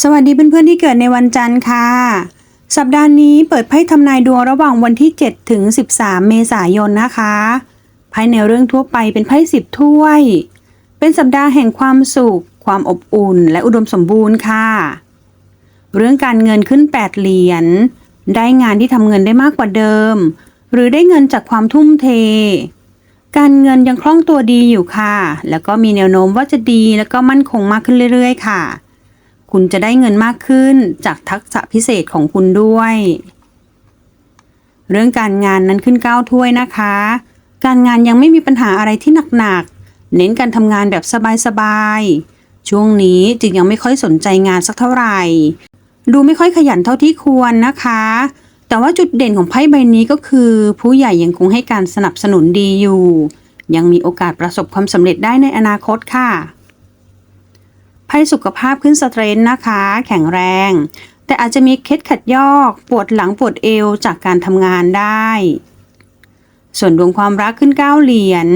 สวัสดีเพื่อนๆที่เกิดในวันจันทร์ค่ะ สัปดาห์นี้เปิดไพ่ทำนายดวงระหว่างวันที่ 7 ถึง 13 เมษายนนะคะไพ่ในเรื่องทั่วไปเป็นไพ่สิบถ้วย เป็นสัปดาห์แห่งความสุข ความอบอุ่น และอุดมสมบูรณ์ค่ะ เรื่องการเงินขึ้น 8 เหรียญ ได้งานที่ทำเงินได้มากกว่าเดิม หรือได้เงินจากความทุ่มเท การเงินยังคล่องตัวดีอยู่ค่ะ แล้วก็มีแนวโน้มว่าจะดีแล้วก็มั่นคงมากขึ้นเรื่อย ๆ ค่ะ คุณจะได้เงินมากขึ้นจากทักษะพิเศษของคุณด้วย เรื่องการงานนั้นขึ้นก้าวถ้วยนะคะ การงานยังไม่มีปัญหาอะไรที่หนักๆ เน้นการทำงานแบบสบายๆ ช่วงนี้จึงยังไม่ค่อยสนใจงานสักเท่าไหร่ ดูไม่ค่อยขยันเท่าที่ควรนะคะ แต่ว่าจุดเด่นของไพ่ใบนี้ก็คือ ผู้ใหญ่ยังคงให้การสนับสนุนดีอยู่ ยังมีโอกาสประสบความสำเร็จได้ในอนาคตค่ะ ไพ่สุขภาพขึ้นสเตรนนะคะ แข็งแรง แต่อาจจะมีเคล็ดขัดยอกปวดหลังปวดเอวจากการทำงานได้ ส่วนดวงความรักขึ้นเก้าเหรียญ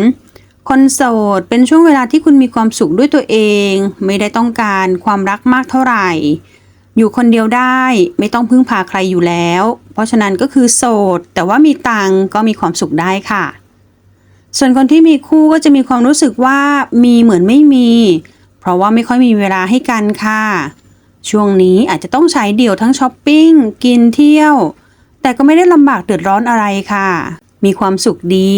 คนโสดเป็นช่วงเวลาที่คุณมีความสุขด้วยตัวเอง ไม่ได้ต้องการความรักมากเท่าไหร่ อยู่คนเดียวได้ไม่ต้องพึ่งพาใครอยู่แล้ว เพราะฉะนั้นก็คือโสด แต่ว่ามีตังก็มีความสุขได้ค่ะ ส่วนคนที่มีคู่ก็จะมีความรู้สึกว่ามีเหมือนไม่มี ราะว่าไม่ค่อยมีเวลาให้กันค่ะ ช่วงนี้อาจจะต้องใช้เดี่ยวทั้งช้อปปิ้ง กินเที่ยว แต่ก็ไม่ได้ลำบากเดือดร้อนอะไรค่ะ มีความสุขดี